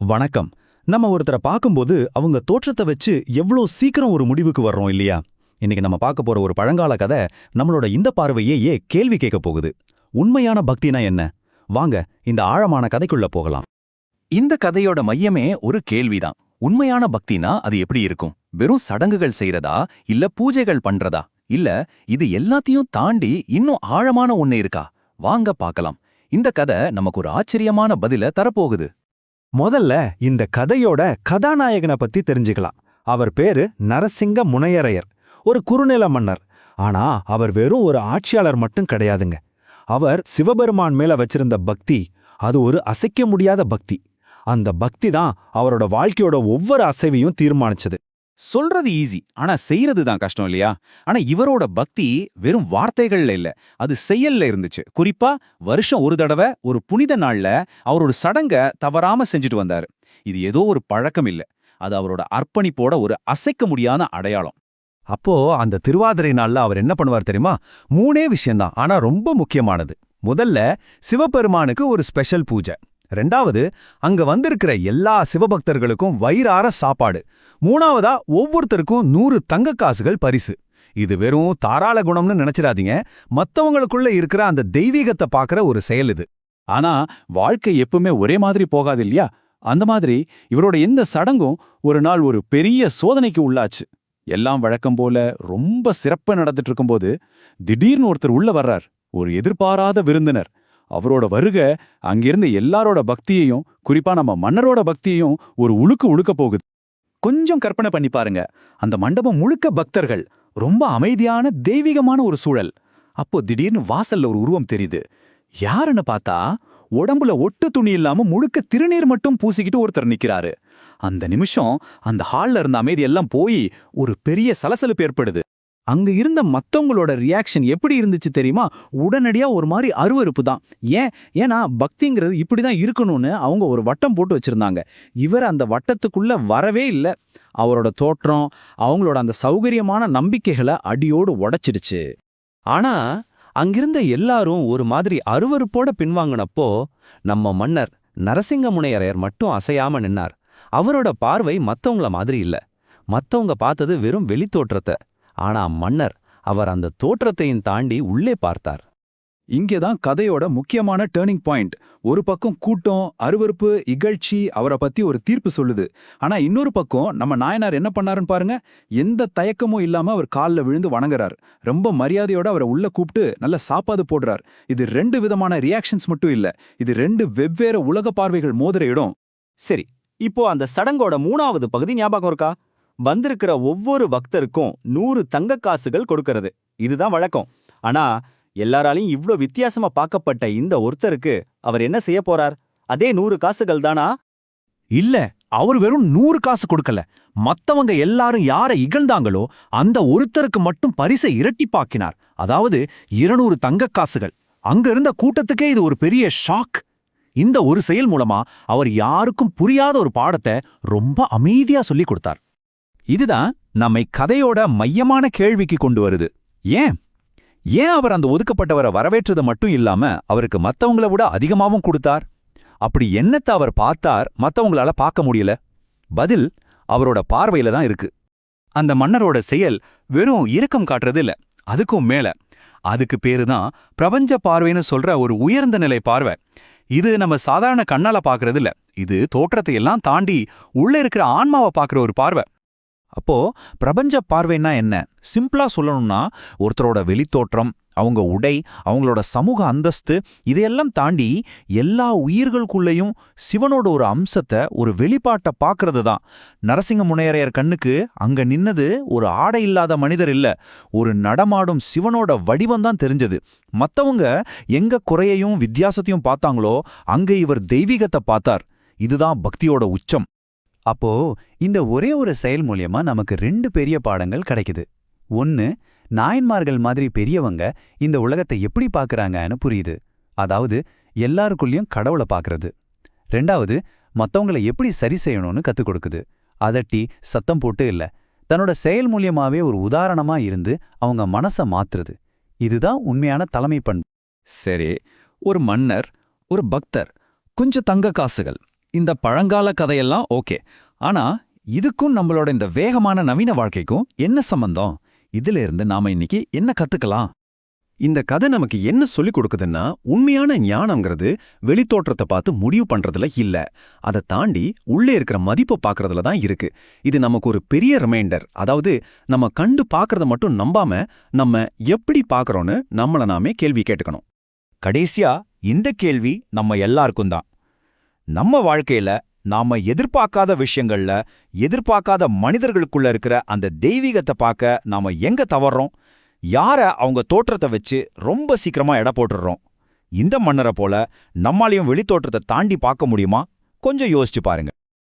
வணக்கம். நம்ம ஒருத்தரை பார்க்கும்போது அவங்க தோற்றத்தை வச்சு எவ்வளோ சீக்கிரம் ஒரு முடிவுக்கு வர்றோம் இல்லையா? இன்னைக்கு நம்ம பார்க்க போற ஒரு பழங்கால கதை நம்மளோட இந்த பார்வையே கேள்வி கேட்க போகுது. உண்மையான பக்தினா என்ன? வாங்க இந்த ஆழமான கதைக்குள்ள போகலாம். இந்த கதையோட மையமே ஒரு கேள்விதான். உண்மையான பக்தினா அது எப்படி இருக்கும்? வெறும் சடங்குகள் செய்யறதா இல்ல பூஜைகள் பண்றதா? இல்ல இது எல்லாத்தையும் தாண்டி இன்னும் ஆழமான ஒண்ணு இருக்கா? வாங்க பார்க்கலாம். இந்த கதை நமக்கு ஒரு ஆச்சரியமான பதில தரப்போகுது. முதல்ல இந்த கதையோட கதாநாயகனை பத்தி தெரிஞ்சுக்கலாம். அவர் பேரு நரசிங்க முனையரையர். ஒரு குறுநில மன்னர். ஆனா அவர் வெறும் ஒரு ஆட்சியாளர் மட்டும் கிடையாதுங்க. அவர் சிவபெருமான் மேல வச்சிருந்த பக்தி அது ஒரு அசைக்க முடியாத பக்தி. அந்த பக்தி தான் அவரோட வாழ்க்கையோட ஒவ்வொரு அசைவையும் தீர்மானிச்சது. சொல்றது ஈஸி ஆனா செய்யறது தான் கஷ்டம் இல்லையா? ஆனா இவரோட பக்தி வெறும் வார்த்தைகள்ல இல்ல. அது செயல்ல இருந்துச்சு. குறிப்பா வருஷம் ஒரு தடவை ஒரு புனித நாள்ல அவரோட சடங்க தவறாம செஞ்சுட்டு வந்தாரு. இது ஏதோ ஒரு பழக்கம் இல்ல. அது அவரோட அர்ப்பணிப்போட ஒரு அசைக்க முடியாத அடையாளம். அப்போ அந்த திருவாதிரை நாள்ல அவர் என்ன பண்ணுவார் தெரியுமா? மூணே விஷயம்தான். ஆனா ரொம்ப முக்கியமானது. முதல்ல சிவபெருமானுக்கு ஒரு ஸ்பெஷல் பூஜை. ரெண்டாவது அங்க வந்திருக்கிற எல்லா சிவபக்தர்களுக்கும் வயிறார சாப்பாடு. மூணாவதா ஒவ்வொருத்தருக்கும் நூறு தங்க காசுகள் பரிசு. இது வெறும் தாராள குணம்னு நினைச்சிடாதீங்க. மத்தவங்களுக்குள்ள இருக்கிற அந்த தெய்வீகத்தை பார்க்கற ஒரு செயல் இது. ஆனா வாழ்க்கை எப்பவுமே ஒரே மாதிரி போகாது இல்லையா? அந்த மாதிரி இவரோட எந்த சடங்கும் ஒரு நாள் ஒரு பெரிய சோதனைக்கு உள்ளாச்சு. எல்லாம் வழக்கம் போல ரொம்ப சிறப்பா நடந்துட்டு இருக்கும்போது திடீர்னு ஒருத்தர் உள்ள வர்றார். ஒரு எதிர்பாராத விருந்தினர். அவரோட வருக அங்கிருந்த எல்லாரோட பக்தியையும் குறிப்பா நம்ம மன்னரோட பக்தியையும் ஒரு உழுக்கு உழுக்க போகுது. கொஞ்சம் கற்பனை பண்ணி பாருங்க. அந்த மண்டபம் முழுக்க பக்தர்கள். ரொம்ப அமைதியான தெய்வீகமான ஒரு சூழல். அப்போ திடீர்னு வாசல்ல ஒரு உருவம் தெரியுது. யாருன்னு பார்த்தா உடம்புல ஒட்டு துணி இல்லாம முழுக்க திருநீர் மட்டும் பூசிக்கிட்டு ஒருத்தர் நிக்கிறாரு. அந்த நிமிஷம் அந்த ஹால்ல இருந்த அமைதி எல்லாம் போய் ஒரு பெரிய சலசலப்பு ஏற்படுது. அங்க இருந்த மத்தவங்களோட ரியாக்ஷன் எப்படி இருந்துச்சு தெரியுமா? உடனடியா ஒரு மாதிரி அருவருப்பு தான். ஏன்? ஏன்னா பக்திங்கிறது இப்படி தான் இருக்கணும்னு அவங்க ஒரு வட்டம் போட்டு வச்சிருந்தாங்க. இவர் அந்த வட்டத்துக்குள்ள வரவே இல்லை. அவரோட தோற்றம் அவங்களோட அந்த சௌகரியமான நம்பிக்கைகளை அடியோடு உடைச்சிடுச்சு. ஆனா அங்கிருந்த எல்லாரும் ஒரு மாதிரி அருவருப்போட பின்வாங்கினப்போ நம்ம மன்னர் நரசிங்க முனையரையர் மட்டும் அசையாம நின்னார். அவரோட பார்வை மத்தவங்கள மாதிரி இல்ல. மத்தவங்க பார்த்தது வெறும் வெளித்தோற்றத்தை. ஆனா மன்னர் அவர் அந்த தோற்றத்தையும் தாண்டி உள்ளே பார்த்தார். இங்கேதான் கதையோட முக்கியமான டேர்னிங் பாயிண்ட் ஒரு பக்கம் கூட்டம் அருவருப்பு இகழ்ச்சி அவரை பத்தி ஒரு தீர்ப்பு சொல்லுது. ஆனா இன்னொரு பக்கம் நம்ம நாயனார் என்ன பண்ணாருன்னு பாருங்க எந்த தயக்கமும் இல்லாம அவர் காலில் விழுந்து வணங்குறார். ரொம்ப மரியாதையோட அவரை உள்ள கூப்பிட்டு நல்ல சாப்பாடு போடுறார். இது ரெண்டு விதமான ரியாக்ஷன்ஸ் மட்டும் இல்ல இது ரெண்டு வெவ்வேறு உலக பார்வைகள் மோதிர இடம். சரி இப்போ அந்த சடங்கோட மூணாவது பகுதி ஞாபகம் இருக்கா? வந்திருக்கிற ஒவ்வொரு பக்தருக்கும் நூறு தங்க காசுகள் கொடுக்கறது. இதுதான் வழக்கம். ஆனா எல்லாராலையும் இவ்ளோ வித்தியாசமா பார்க்கப்பட்ட இந்த ஒருத்தருக்கு அவர் என்ன செய்ய போறார்? அதே நூறு காசுகள் தானா? இல்ல அவர் வெறும் நூறு காசு கொடுக்கல. மத்தவங்க எல்லாரும் யாரை இகழ்ந்தாங்களோ அந்த ஒருத்தருக்கு மட்டும் பரிசை இரட்டிப்பாக்கினார் அதாவது இருநூறு தங்கக் காசுகள். அங்க இருந்த கூட்டத்துக்கே இது ஒரு பெரிய ஷாக். இந்த ஒரு செயல் மூலமா அவர் யாருக்கும் புரியாத ஒரு பாடத்தை ரொம்ப அமைதியா சொல்லிக் கொடுத்தார். இதுதான் நம்மை கதையோட மையமான கேள்விக்கு கொண்டு வருது. ஏன்? ஏன் அவர் அந்த ஒதுக்கப்பட்டவரை வரவேற்றது மட்டும் இல்லாம அவருக்கு மத்தவங்கள விட அதிகமாவும் கொடுத்தார்? அப்படி என்னத்தை அவர் பார்த்தார் மத்தவங்களால பார்க்க முடியல? பதில் அவரோட பார்வையில தான் இருக்கு. அந்த மன்னரோட செயல் வெறும் இரக்கம் காட்டுறது இல்ல அதுக்கும் மேல. அதுக்கு பேரு தான் பிரபஞ்ச பார்வைன்னு சொல்ற ஒரு உயர்ந்த நிலை பார்வை. இது நம்ம சாதாரண கண்ணால பாக்குறது இல்ல இது தோற்றத்தை எல்லாம் தாண்டி உள்ள இருக்கிற ஆன்மாவை பார்க்குற ஒரு பார்வை. அப்போ பிரபஞ்ச பார்வைன்னா என்ன? சிம்பிளா சொல்லணும்னா ஒருத்தரோட வெளித்தோற்றம் அவங்க உடை அவங்களோட சமூக அந்தஸ்து இதையெல்லாம் தாண்டி எல்லா உயிர்களுக்குள்ளேயும் சிவனோட ஒரு அம்சத்தை ஒரு வெளிப்பாட்டை பார்க்கறது தான். நரசிங்க முனையரையர் கண்ணுக்கு அங்க நின்னது ஒரு ஆடை இல்லாத மனிதர் இல்ல ஒரு நடமாடும் சிவனோட வடிவம் தான் தெரிஞ்சது. மத்தவங்க எங்க குறையையும் வித்தியாசத்தையும் பார்த்தாங்களோ அங்க இவர் தெய்வீகத்தை பார்த்தார். இதுதான் பக்தியோட உச்சம். அப்போ இந்த ஒரே ஒரு செயல் மூலியமா நமக்கு ரெண்டு பெரிய பாடங்கள் கிடைக்குது. ஒன்னு நாயன்மார்கள் மாதிரி பெரியவங்க இந்த உலகத்தை எப்படி பார்க்குறாங்கன்னு புரியுது. அதாவது எல்லாருக்குள்ளேயும் கடவுளை பார்க்கறது. ரெண்டாவது மத்தவங்கள எப்படி சரி செய்யணும்னு கற்றுக் கொடுக்குது. அதட்டி சத்தம் போட்டு இல்ல. தன்னோட செயல் மூலியமாவே ஒரு உதாரணமா இருந்து அவங்க மனச மாத்துறது. இதுதான் உண்மையான தலைமை பண்பு சரி ஒரு மன்னர் ஒரு பக்தர் கொஞ்சம் தங்க காசுகள். இந்த பழங்கால கதையெல்லாம் ஓகே. ஆனா இதுக்கும் நம்மளோட இந்த வேகமான நவீன வாழ்க்கைக்கும் என்ன சம்பந்தம்? இதுல இருந்து நாம இன்னைக்கு என்ன கத்துக்கலாம்? இந்த கதை நமக்கு என்ன சொல்லிக் கொடுக்குதுன்னா உண்மையான ஞானம்ங்கிறது வெளித்தோற்றத்தை பார்த்து முடிவு பண்றதுல இல்ல. அதை தாண்டி உள்ளே இருக்கிற மதிப்பை பார்க்கறதுல தான் இருக்கு. இது நமக்கு ஒரு பெரிய ரிமைண்டர் அதாவது நம்ம கண்டு பார்க்கறத மட்டும் நம்பாம நம்ம எப்படி பார்க்கறோன்னு நம்மள நாமே கேள்வி கேட்டுக்கணும். கடைசியா இந்த கேள்வி நம்ம எல்லாருக்கும் தான். நம்ம வாழ்க்கையில நாம எதிர்பார்க்காத விஷயங்கள்ல எதிர்பார்க்காத மனிதர்களுக்குள்ள இருக்கிற அந்த தெய்வீகத்தை பார்க்க நாம எங்க தவறோம்? யார அவங்க தோற்றத்தை வச்சு ரொம்ப சீக்கிரமா எடை போட்டுடுறோம்? இந்த மன்னரை போல நம்மாலையும் வெளித்தோற்றத்தை தாண்டி பார்க்க முடியுமா? கொஞ்சம் யோசிச்சு பாருங்க.